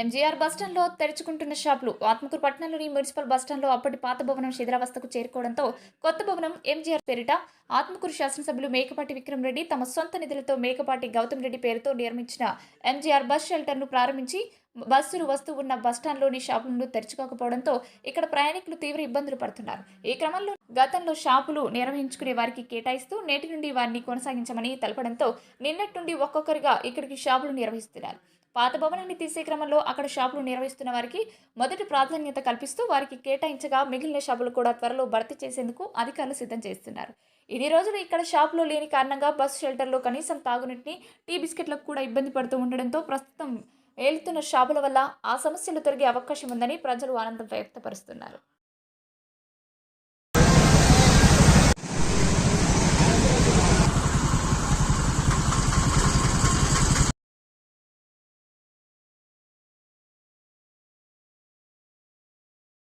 ఎంజీఆర్ బస్టాండ్లో తెరుచుకుంటున్న షాపులు ఆత్మకూరు పట్టణంలోని మున్సిపల్ బస్టాండ్లో అప్పటి పాత భవనం శిథిరావస్థకు చేరుకోవడంతో కొత్త భవనం ఎంజీఆర్ పేరిట ఆత్మకూరు శాసనసభ్యులు మేకపాటి విక్రమ్ రెడ్డి తమ సొంత నిధులతో మేకపాటి గౌతమ్ రెడ్డి పేరుతో నిర్మించిన ఎంజీఆర్ బస్ షెల్టర్ను ప్రారంభించి బస్సులు వస్తూ ఉన్న బస్టాండ్లోని షాపులను తెరుచుకోకపోవడంతో ఇక్కడ ప్రయాణికులు తీవ్ర ఇబ్బందులు పడుతున్నారు. ఈ క్రమంలో గతంలో షాపులు నిర్వహించుకునే వారికి కేటాయిస్తూ నేటి నుండి వారిని కొనసాగించమని తెలపడంతో నిన్నటి నుండి ఒక్కొక్కరిగా ఇక్కడికి షాపులు నిర్వహిస్తున్నారు. పాత భవనాన్ని తీసే క్రమంలో అక్కడ షాపులు నిర్వహిస్తున్న వారికి మొదటి ప్రాధాన్యత కల్పిస్తూ వారికి కేటాయించగా మిగిలిన షాపులు కూడా త్వరలో భర్తీ చేసేందుకు అధికారులు సిద్ధం చేస్తున్నారు. ఇన్ని రోజులు ఇక్కడ షాపులు లేని కారణంగా బస్ షెల్టర్లో కనీసం తాగునీటిని టీ బిస్కెట్లకు కూడా ఇబ్బంది పడుతూ ఉండడంతో ప్రస్తుతం ఏలుతున్న షాపుల వల్ల ఆ సమస్యలు తొలగే అవకాశం ఉందని ప్రజలు ఆనందం వ్యక్తపరుస్తున్నారు.